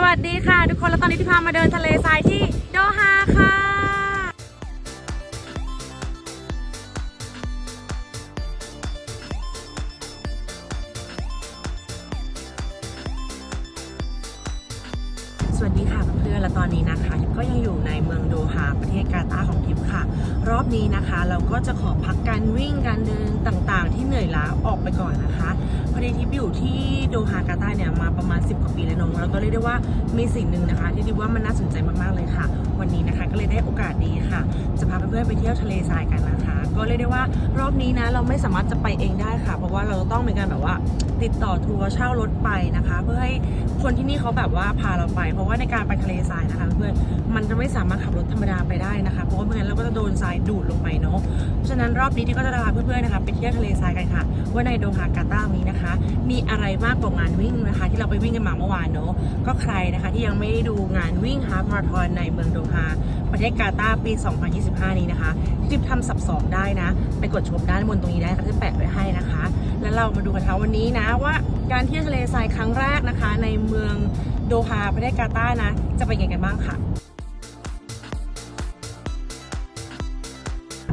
สวัสดีค่ะ ทุกคนแล้วตอนนี้ที่พามาเดินทะเลทรายที่โดฮาค่ะ สวัสดีค่ะเพื่อนๆและตอนนี้นะคะทิพก็ยังอยู่ในเมืองโดฮาประเทศกาตาร์ของทิพย์ค่ะ รอบนี้นะคะ เราก็จะขอพักการวิ่งการเดินต่าง นื่อยล้าออกไปก่อนนะคะพอดีทิพย์อยู่ที่โดฮากาตาเนี่ยมาประมาณ 10 กว่าปีแล้วน้องแล้วก็เรียกได้ว่ามีสิ่งหนึ่งนะคะ ที่ทิพย์ว่ามันน่าสนใจมากๆเลยค่ะ วันนี้นะคะก็เลยได้โอกาสดีค่ะ จะพาเพื่อนๆไปเที่ยวทะเลทรายกันนะคะ ก็เรียกได้ว่ารอบนี้นะ เราไม่สามารถจะไปเองได้ค่ะ เพราะว่าเราต้องมีการแบบว่าติดต่อทัวร์เช่ารถไปนะคะ เพื่อให้คนที่นี่เขาแบบว่าพาเราไป เพราะว่าในการไปทะเลทรายนะคะ เพื่อนมันจะไม่สามารถขับรถธรรมดาไปได้นะคะ เพราะว่าไม่งั้นเราก็จะโดนทรายดูดลงไปเนาะเพราะฉะนั้นรอบนี้ที่ก็จะพาเพื่อนๆนะคะไปเที่ยวทะเลทรายกันค่ะ ว่าในโดฮากาตาร์นี้นะคะ มีอะไรมากกว่างานวิ่งนะคะ ที่เราไปวิ่งกันมาเมื่อวานเนาะก็ใครนะคะที่ยังไม่ได้ดูงานวิ่งฮาล์ฟมาราธอนในเมืองโดฮา ประเทศกาตาร์ปี 2025 นี้นะคะที่ทิปทำสับสองได้นะ ไปกดชมด้านบนตรงนี้ได้ค่ะที่แปะไว้ให้นะคะ แล้วเรามาดูกันค่ะวันนี้นะว่าการเที่ยวทะเลทรายครั้งแรกนะคะ ในเมืองโดฮาประเทศกาตาร์นะ จะเป็นยังไงกันบ้างค่ะ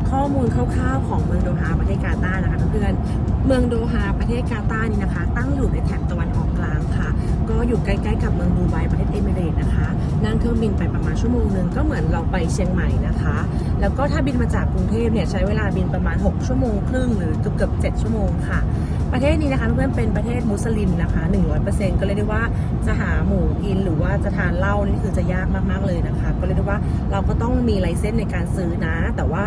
ข้อมูลคร่าวๆของเมืองโดฮาประเทศกาตาร์นะคะเพื่อนๆ เมืองโดฮาประเทศกาตาร์นี่นะคะ ตั้งอยู่ในแถบตะวันออกกลางค่ะ ก็อยู่ใกล้ๆกับเมืองดูไบประเทศเอมิเรต์นะคะนั่งเครื่องบินไปประมาณชั่วโมงหนึ่งก็เหมือนเราไปเชียงใหม่นะคะ แล้วก็ถ้าบินมาจากกรุงเทพเนี่ยใช้เวลาบินประมาณ 6 ชั่วโมงครึ่งหรือเกือบเกือบ7ชั่วโมงค่ะ ประเทศนี้นะคะเพื่อนเป็นประเทศมุสลิมนะคะ 100%ก็เลยกได้ว่าจะหาหมูกินหรือว่าจะทานเหล้านี่คือจะยากมากๆเลยนะคะ ก็เลยกได้ว่าเราก็ต้องมีไลเซนส์ในการซื้อนะ แต่ว่า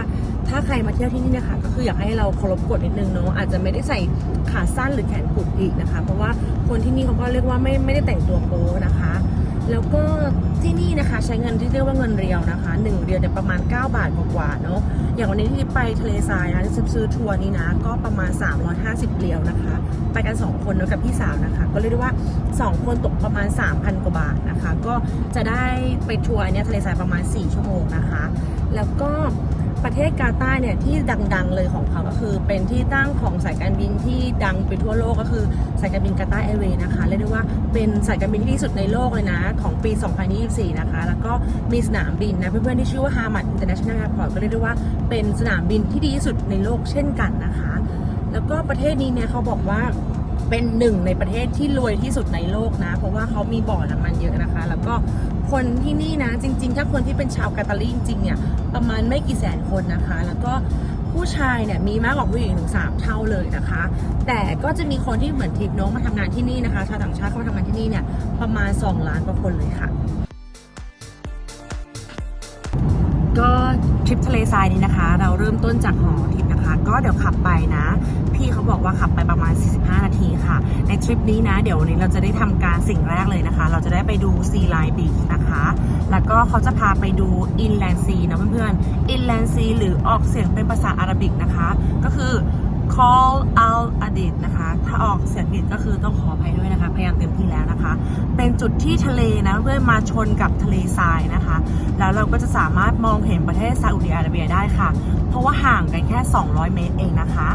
ถ้าใครมาเที่ยวที่นี่นะคะ ก็คืออยากให้เราเคารพกฎนิดนึงเนาะอาจจะไม่ได้ใส่ขาสั้นหรือแขนกุดอีกนะคะ เพราะว่าคนที่นี่เขาก็เรียกว่าไม่ไม่ได้แต่งตัวโป๊นะคะ แล้วก็ที่นี่นะคะใช้เงินที่เรียกว่าเงินเรียวนะคะ1เรียวเนี่ยประมาณ 9 บาทกว่าๆเนาะอย่างวันนี้ที่ไปทะเลทรายนะคะที่ซื้อทัวร์นี้นะ ก็ประมาณ 350เรียวนะคะ ไปกัน 2 คนเนะกับพี่สาวนะคะ ก็เรียกได้ว่า 2 คนตกประมาณ 3,000 กว่าบาทนะคะ ก็จะได้ไปทัวร์เนี้ยทะเลทรายประมาณ 4 ชั่วโมงนะคะ แล้วก็ ประเทศกาตาร์เนี่ยที่ดังๆเลยของเขาก็คือ เป็นที่ตั้งของสายการบินที่ดังไปทั่วโลกก็คือสายการบินกาตาร์แอร์เวย์นะคะเรียกได้ว่าเป็นสายการบินที่ดีสุดในโลกเลยนะของปี 2024 นะคะ แล้วก็มีสนามบินนะเพื่อนๆที่ชื่อว่าฮามัดอินเตอร์เนชั่นแนลแอร์พอร์ตก็เรียกได้ว่าเป็นสนามบินที่ดีที่สุดในโลกเช่นกันนะคะ แล้วก็ประเทศนี้เนี่ยเขาบอกว่า เป็นหนึ่งในประเทศที่รวยที่สุดในโลกนะ เพราะว่าเขามีบ่อน้ำมันเยอะนะคะ แล้วก็คนที่นี่นะ จริง ๆ ถ้าคนที่เป็นชาวกาตาลีจริงๆเนี่ยประมาณไม่กี่แสนคนนะคะ แล้วก็ผู้ชายเนี่ยมีมากกว่าผู้หญิงถึงสามเท่าเลยนะคะ แต่ก็จะมีคนที่เหมือนทิพน้องมาทำงานที่นี่นะคะชาวต่างชาติเข้ามาทำงานที่นี่เนี่ยประมาณ 2 ล้านกว่าคนเลยค่ะ ก็ทริปทะเลทรายนี้นะคะ เราเริ่มต้นจากหอทิพย์นะคะ ก็เดี๋ยวขับไปนะ พี่เขาบอกว่าขับไปประมาณ 45 นาทีค่ะ ในทริปนี้นะ เดี๋ยววันนี้เราจะได้ทำการสิ่งแรกเลยนะคะ เราจะได้ไปดูซีไลน์บีชนะคะ แล้วก็เขาจะพาไปดูอินแลนซีนะเพื่อนๆอินแลนซีหรือออกเสียงเป็นภาษาอาหรับิกนะคะ ก็คือ call al adid นะคะ ถ้าออกเสียงผิดก็คือต้องขออภัยด้วยนะคะ พยายามเต็มที่แล้วนะคะ เป็นจุดที่ทะเลนะเพื่อมาชนกับทะเลทรายนะคะ แล้วเราก็จะสามารถมองเห็นประเทศซาอุดิอาระเบียได้ค่ะ เพราะว่าห่างกันแค่ 200 เมตรเองนะคะ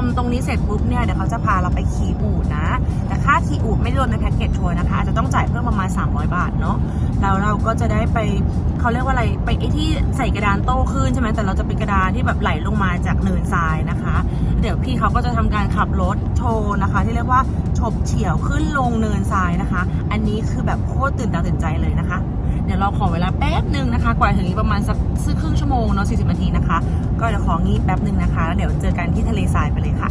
มตรงนี้เสร็จปุ๊บเนี่ยเดี๋ยวเขาจะพาเราไปขี่อูฐนะ แต่ค่าขี่อูฐไม่รวมในแพ็กเกจทัวร์นะคะอาจจะต้องจ่ายเพิ่มประมาณ 300 บาทเนาะแล้วเราก็จะได้ไปเขาเรียกว่าอะไรไปไอ้ที่ใส่กระดานโต้ขึ้นใช่ไหมแต่เราจะเป็นกระดานที่แบบไหลลงมาจากเนินทรายนะคะ เดี๋ยวพี่เขาก็จะทำการขับรถโชว์นะคะ ที่เรียกว่าฉบเฉี่ยวขึ้นลงเนินทรายนะคะ อันนี้คือแบบโคตรตื่นตาตื่นใจเลยนะคะ เดี๋ยวเราขอเวลาแป๊บหนึ่งนะคะ กว่าถึงนี้ประมาณสักซึ่งครึ่งชั่วโมงเนาะ40 นาทีนะคะ ก็เดี๋ยวของีบแป๊บหนึ่งนะคะ แล้วเดี๋ยวเจอกันที่ทะเลทรายไปเลยค่ะ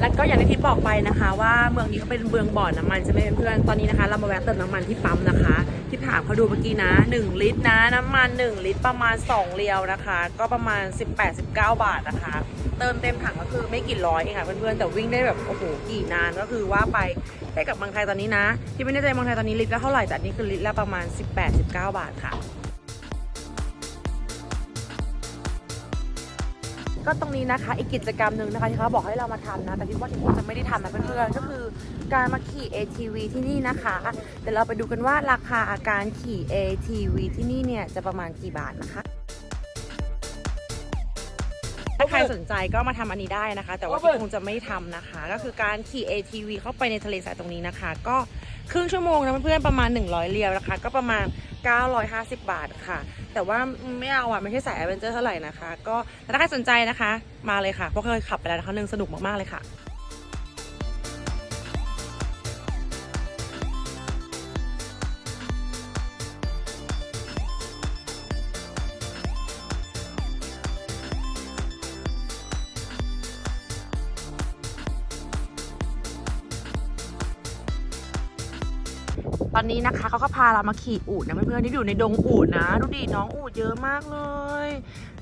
แล้วก็อย่างที่ทิพบอกไปนะคะ ว่าเมืองนี้เขาเป็นเมืองบ่อน้ำมันใช่ไหมเพื่อนตอนนี้นะคะ เรามาแวะเติมน้ำมันที่ปั๊มนะคะที่ถามเขาดูเมื่อกี้นะ 1 ลิตรนะน้ำมัน 1 ลิตรประมาณ 2 เรียวนะคะ ก็ประมาณ 18-19 บาทนะคะ เติมเต็มถังก็คือไม่กี่ร้อยเองค่ะเพื่อนๆแต่วิ่งได้แบบโอ้โหกี่นานก็คือว่าไปได้กับบางไทยตอนนี้นะ ที่ไม่แน่ใจบางไทยตอนนี้ลิตรละเท่าไหร่แต่นนี้คือลิตรละประมาณ 18-19 บาทค่ะก็ตรงนี้นะคะอีกกิจกรรมหนึ่งนะคะที่เขาบอกให้เรามาทำนะ แต่ที่ว่าที่ผมจะไม่ได้ทำนะเพื่อนๆก็คือการมาขี่ ATV ที่นี่นะคะเดี๋ยวเราไปดูกันว่าราคาการขี่ ATV ที่นี่เนี่ยจะประมาณกี่บาทนะคะ ใครสนใจก็มาทำอันนี้ได้นะคะ แต่ว่าพี่คงจะไม่ทำนะคะ ก็คือการขี่ ATV เข้าไปในทะเลสายตรงนี้นะคะ ก็ครึ่งชั่วโมงนะเพื่อนๆประมาณ 100เรียวนะคะ ก็ประมาณ 950 บาทค่ะ แต่ว่าไม่เอาอะไม่ใช่สายแอดเวนเจอร์เท่าไหร่นะคะ ก็ถ้าใครสนใจนะคะ มาเลยค่ะเพราะเคยขับไปแล้วนะคะหนึ่งสนุกมากๆเลยค่ะ ตอนนี้นะคะเขาก็พาเรามาขี่อูดนะเพื่อนๆที่อยู่ในดงอูดนะดูดิน้องอูดเยอะมากเลย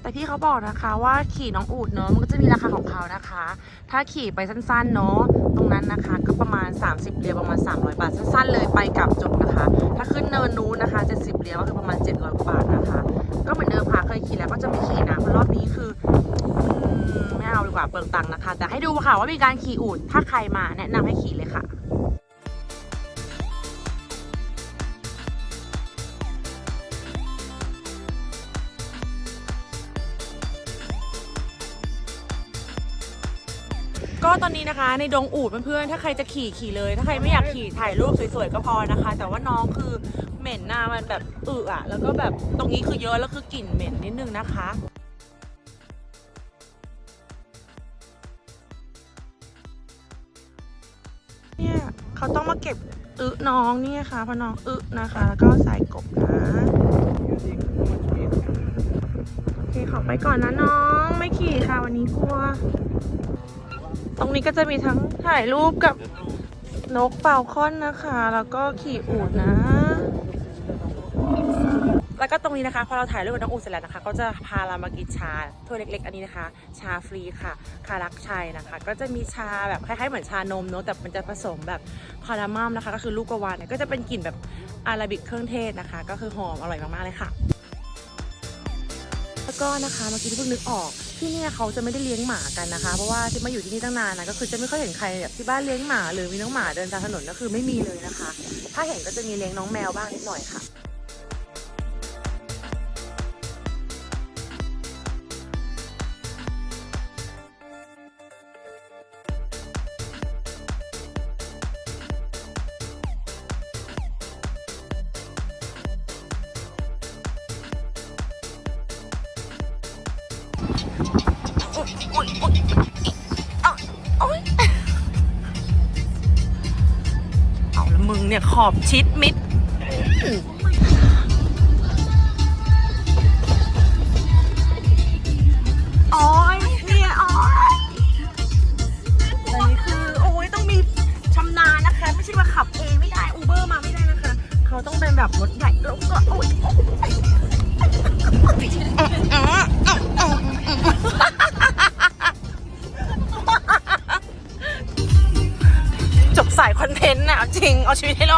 แต่พี่เขาบอกนะคะว่าขี่น้องอูดเนาะมันก็จะมีราคาของเขานะคะ ถ้าขี่ไปสั้นๆเนาะตรงนั้นนะคะ ก็ประมาณ 30เหรียญประมาณ 300 บาทสั้น ๆ เลยไปกลับจบนะคะ ถ้าขึ้นเนินนู้นนะคะ70เหรียญก็คือประมาณ 700บาทนะคะ ก็เหมือนเดิมค่ะเคยขี่แล้วก็จะไม่ขี่นะเพราะรอบนี้คือไม่เอาดีกว่าเปลืองตังค์นะคะ แต่ให้ดูค่ะว่ามีการขี่อูดถ้าใครมาแนะนำให้ขี่เลยค่ะ ก็ตอนนี้นะคะในดงอูดเพื่อนๆถ้าใครจะขี่ขี่เลย ถ้าใครไม่อยากขี่ถ่ายรูปสวยๆก็พอนะคะ แต่ว่าน้องคือเหม็นหน้ามันแบบอึอะแล้วก็แบบตรงนี้คือเยอะแล้วคือกลิ่นเหม็นนิดนึงนะคะเนี่ยเขาต้องมาเก็บอึน้องนี่ค่ะพราะน้องอึนะคะ แล้วก็ใส่กบนะโอเคขอไปก่อนนะน้อง ไม่ขี่ค่ะวันนี้กลัว ตรงนี้ก็จะมีทั้งถ่ายรูปกับนกเป่าค้อนนะคะ แล้วก็ขี่อูดนะ แล้วก็ตรงนี้นะคะ พอเราถ่ายรูปกับน้องอูดเสร็จแล้วนะคะ ก็จะพาเรามากินชาถ้วยเล็ก ๆ อันนี้นะคะ ชาฟรีค่ะ คารักชัยนะคะ ก็จะมีชาแบบคล้ายๆเหมือนชานมเนอะแต่มันจะผสมแบบคาราเมลนะคะ ก็คือลูกกวานเนี่ยก็จะเป็นกลิ่นแบบอาราบิกเครื่องเทศนะคะ ก็คือหอมอร่อยมากๆเลยค่ะ แล้วก็นะคะเมื่อกี้ที่เพิ่งนึกออก ที่เนี่ยเขาจะไม่ได้เลี้ยงหมากันนะคะ เพราะว่าที่มาอยู่ที่นี่ตั้งนานนะก็คือจะไม่ค่อยเห็นใครแบบที่บ้านเลี้ยงหมาหรือมีน้องหมาเดินตามถนนก็คือไม่มีเลยนะคะ ถ้าเห็นก็จะมีเลี้ยงน้องแมวบ้างนิดหน่อยค่ะ เนี่ยขอบชิดมิด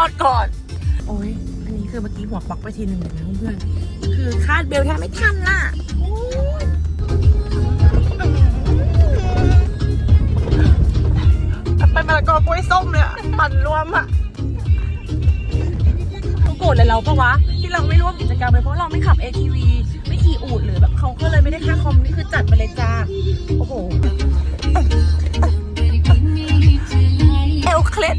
ดก่อน โอ้ย อันนี้คือเมื่อกี้หัวปักไปทีหนึ่งเลยนะเพื่อนๆคือคาดเบลแทบไม่ทันน่ะโอ้ยเป็นมะละกอกล้วยส้มเลยอะปั่นรวมอะเขาโกรธเลยเราปะวะ ที่เราไม่ร่วมกิจกรรมเลยเพราะเราไม่ขับ ATV ไม่ขี่อูดหรือแบบเขาก็เลยไม่ได้ค่าคอมนี่คือจัดไปเลยจ้า โอ้โห เอลเคล็ด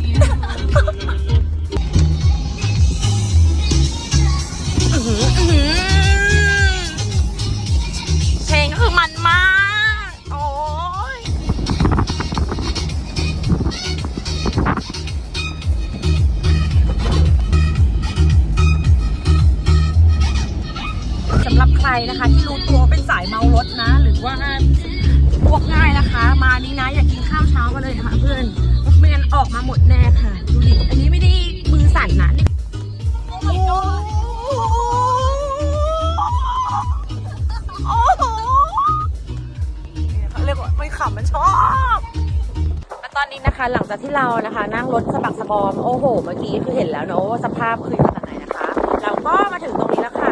นี้นะคะ หลังจากที่เรานะคะ นั่งรถสะบักสะบอมโอ้โห เมื่อกี้คือเห็นแล้วเนอะว่าสภาพคือขนาดไหนนะคะ เราก็มาถึงตรงนี้แล้วค่ะ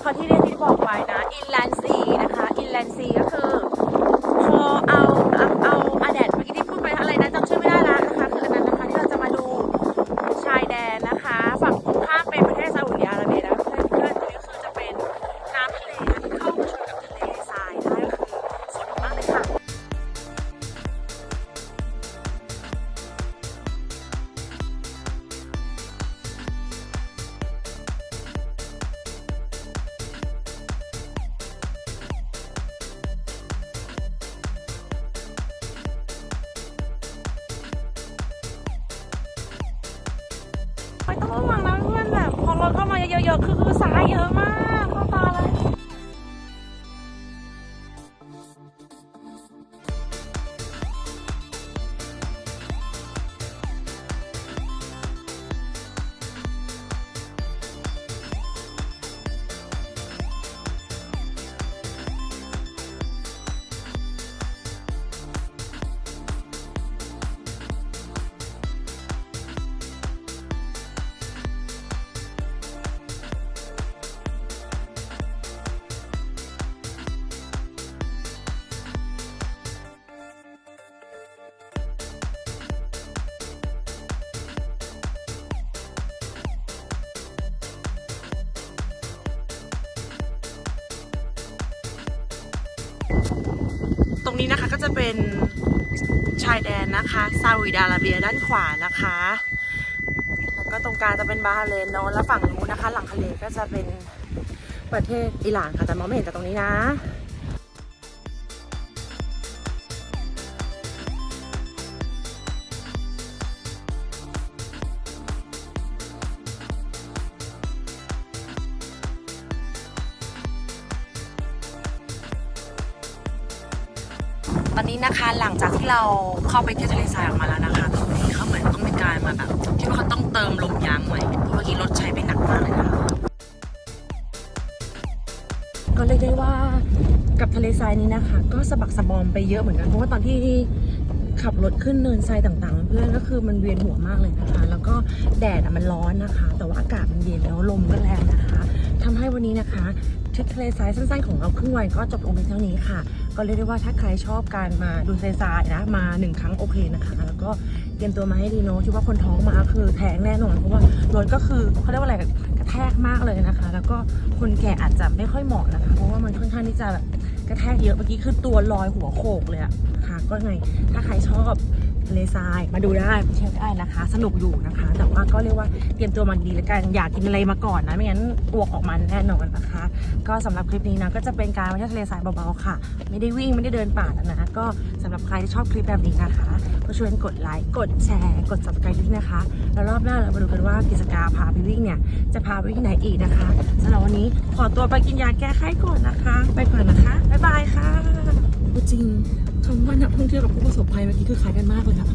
เขาที่เรียนที่บอกไว้นะอินแลนด์ซีนะคะอินแลนด์ซีก็คือ เข้ามาเตรงนี้นะคะก็จะเป็นชายแดนนะคะซาอุดิอาระเบียด้านขวานะคะ แล้วก็ตรงกลางจะเป็นบาห์เรนเนอะแล้วฝั่งนู้นนะคะ หลังทะเลก็จะเป็นประเทศอิหร่านค่ะแต่มองไม่เห็นแต่ตรงนี้นะ เราเข้าไปเที่ยวทะเลทรายออกมาแล้วนะคะตรงนี้เขาเหมือนต้องมีการมาแบบที่ว่าเขาต้องเติมลมยางใหม่เพราะเมื่อกี้รถใช้ไปหนักมากเลยนะคะก็เรียกได้ว่ากับทะเลทรายนี้นะคะ ก็สะบักสะบอมไปเยอะเหมือนกันเพราะว่าตอนที่ขับรถขึ้นเนินทรายต่างๆ เพื่อนก็คือมันเวียนหัวมากเลยนะคะ แล้วก็แดดมันร้อนนะคะ แต่ว่าอากาศมันเย็นแล้วลมก็แรงนะคะทำให้วันนี้นะคะทริปทะเลทรายสั้นๆของเราครึ่งวันก็จบลงเพียงเท่านี้ค่ะ ก็เรียกได้ว่าถ้าใครชอบการมาดูทะเลทรายนะมาหนึ่งครั้งโอเคนะคะ แล้วก็เตรียมตัวมาให้ดีเนาะคิดว่าคนท้องมาคือแท้งแน่นอนเพราะว่ารถก็คือเขาเรียกว่าอะไรกระแทกมากเลยนะคะ แล้วก็คนแก่อาจจะไม่ค่อยเหมาะนะคะ เพราะว่ามันค่อนข้างที่จะแบบกระแทกเยอะเมื่อกี้คือตัวลอยหัวโขกเลยอะค่ะก็ไงถ้าใครชอบ ทะเลทราย มาดูได้มาเที่ยวได้นะคะ สนุกอยู่นะคะ แต่ว่าก็เรียกว่าเตรียมตัวมันดีแล้วกันอยากกินอะไรมาก่อนนะไม่งั้นอ้วกออกมาแน่นอนนะคะ ก็สำหรับคลิปนี้นะก็จะเป็นการมาเที่ยวทะเลทรายเบาๆค่ะ ไม่ได้วิ่งไม่ได้เดินป่าแล้วนะก็สำหรับใครที่ชอบคลิปแบบนี้นะคะก็ช่วยกดไลค์กดแชร์ กด subscribe ด้วยนะคะ แล้วรอบหน้าเรามาดูกันว่ากิจการพาไปวิ่งเนี่ยจะพาไปที่ไหนอีกนะคะสำหรับวันนี้ขอตัวไปกินยาแก้ไข้ก่อนนะคะ ไปก่อนนะคะบ๊ายบายค่ะจริง คำว่านักท่องเที่ยวกับผู้ประสบภัยเมื่อกี้คือคล้ายกันมากเลยค่ะ